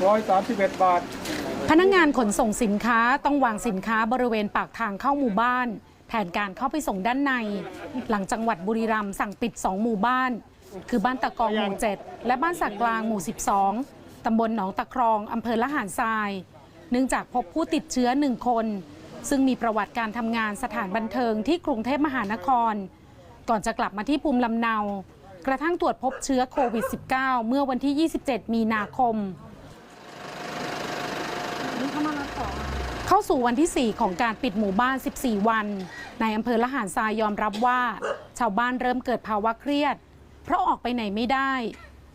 631 บาท พนักงานขนส่งสินค้าต้องวางสินค้าบริเวณปากทางเข้าหมู่บ้านแทนการเข้าไปส่งด้านใน หลังจังหวัดบุรีรัมย์สั่งปิด 2 หมู่บ้าน คือบ้านตะกองหมู่ 7 และบ้านสักกลางหมู่ 12 ตำบลหนองตะครองอำเภอละหารทราย เนื่องจากพบผู้ติดเชื้อหนึ่งคน ซึ่งมีประวัติการทำงานสถานบันเทิงที่กรุงเทพมหานคร ก่อนจะกลับมาที่ภูมิลำเนากระทั่งตรวจพบเชื้อโควิด -19 เมื่อวันที่ 27 มีนาคม เข้าสู่วันที่ 4 ของการปิดหมู่บ้าน 14 วัน ในอำเภอละหารทรายยอมรับว่า ชาวบ้านเริ่มเกิดภาวะเครียด เพราะออกไปไหนไม่ได้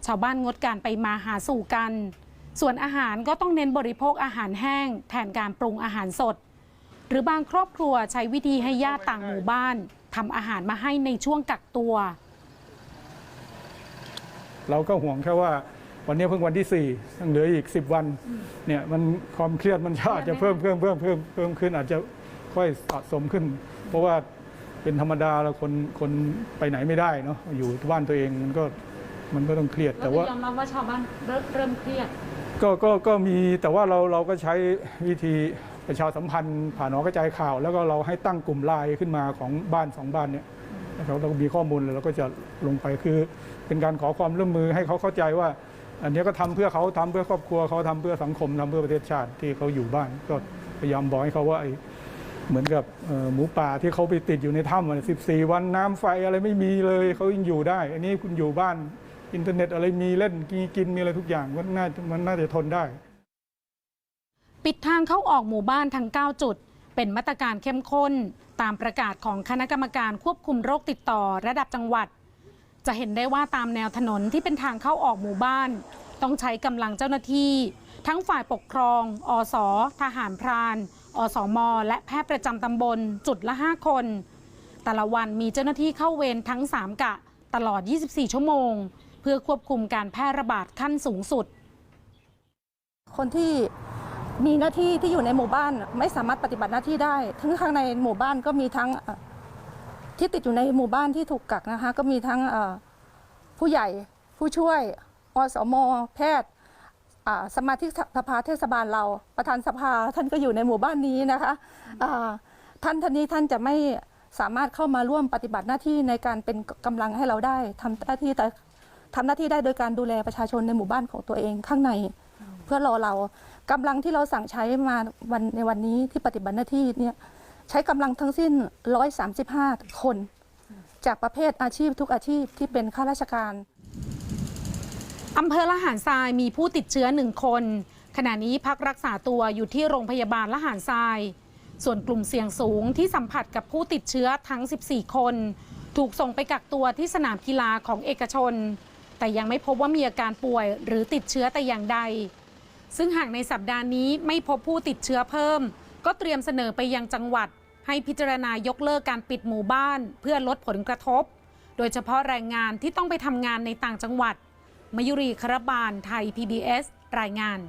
ชาวบ้านงดการไปมาหาสู่กัน ส่วนอาหารก็ต้องเน้นบริโภคอาหารแห้ง แทนการปรุงอาหารสด หรือบางครอบครัวใช้วิธีให้ญาติต่างหมู่บ้านทำอาหารมาให้ในช่วงกักตัว เราก็ห่วงแค่ว่า วันนี้เพิ่งวันที่ 4 ยังเหลืออีก 10 วันเนี่ยมันความเครียดมันอาจจะเพิ่มเพิ่มเพิ่มเพิ่มเพิ่มขึ้นอาจจะค่อยสะสมขึ้น เพราะว่าเป็นธรรมดาแล้วคนคนไปไหนไม่ได้เนาะอยู่บ้านตัวเองมันก็มันก็ต้องเครียดแต่ว่ายอมรับว่าชาวบ้านเริ่มเครียดก็ก็ก็มีแต่ว่าเราเราก็ใช้วิธีประชาสัมพันธ์ผ่านหอกระจายข่าว แล้วก็เราให้ตั้งกลุ่มไลน์ขึ้นมาของบ้านสองบ้านเนี่ยนะครับเราก็มีข้อมูลแล้วเราก็จะลงไปคือ เป็นการขอความร่วมมือให้เขาเข้าใจว่า อันนี้ก็ทำเพื่อเขาทำเพื่อครอบครัวเขาทำเพื่อสังคมทำเพื่อประเทศชาติที่เขาอยู่บ้าน ก็พยายามบอกให้เขาว่าไอ้เหมือนกับหมูป่าที่เขาไปติดอยู่ในถ้ำสิบสี่วันน้ำไฟอะไรไม่มีเลยเขายังอยู่ได้ อันนี้คุณอยู่บ้านอินเทอร์เน็ตอะไรมีเล่นมีกินมีอะไรทุกอย่างมันน่ามันน่าจะทนได้ ปิดทางเข้าออกหมู่บ้านทั้ง 9 จุด เป็นมาตรการเข้มข้น ตามประกาศของคณะกรรมการควบคุมโรคติดต่อระดับจังหวัด จะเห็นได้ว่าตามแนวถนนที่เป็นทางเข้าออกหมู่บ้าน ต้องใช้กำลังเจ้าหน้าที่ ทั้งฝ่ายปกครอง อส ทหารพรานอสม และแพทย์ประจำตำบลจุดละ 5 คน แต่ละวันมีเจ้าหน้าที่เข้าเวรทั้ง 3 กะ ตลอด 24 ชั่วโมง เพื่อควบคุมการแพร่ระบาดขั้นสูงสุด คนที่มีหน้าที่ที่อยู่ในหมู่บ้านไม่สามารถปฏิบัติหน้าที่ได้ ทั้งข้างในหมู่บ้านก็มีทั้ง ที่ติดอยู่ในหมู่บ้านที่ถูกกักนะคะ ก็มีทั้งผู้ใหญ่ผู้ช่วยอสมแพทย์สมาชิกสภาเทศบาลเรา ประธานสภาท่านก็อยู่ในหมู่บ้านนี้นะคะท่านท่านนี้ท่านจะไม่สามารถเข้ามาร่วมปฏิบัติหน้าที่ในการเป็นกำลังให้เราได้ทำหน้าที่แต่ทำหน้าที่ได้โดยการดูแลประชาชนในหมู่บ้านของตัวเองข้างใน เพื่อรอเรากำลังที่เราสั่งใช้มาวันในวันนี้ที่ปฏิบัติหน้าที่เนี่ย ใช้กำลังทั้งสิ้น 135 คน จากประเภทอาชีพทุกอาชีพที่เป็นข้าราชการอำเภอละหารทรายมีผู้ติดเชื้อหนึ่งคน ขณะนี้พักรักษาตัวอยู่ที่โรงพยาบาลละหารทราย ส่วนกลุ่มเสี่ยงสูงที่สัมผัสกับผู้ติดเชื้อทั้ง 14 คน ถูกส่งไปกักตัวที่สนามกีฬาของเอกชน แต่ยังไม่พบว่ามีอาการป่วยหรือติดเชื้อแต่อย่างใด ซึ่งหากในสัปดาห์นี้ไม่พบผู้ติดเชื้อเพิ่ม ก็เตรียมเสนอไปยังจังหวัด ให้พิจารณายกเลิกการปิดหมู่บ้าน เพื่อลดผลกระทบ โดยเฉพาะแรงงานที่ต้องไปทำงานในต่างจังหวัด มยุรีคารบาลไทย PBS รายงาน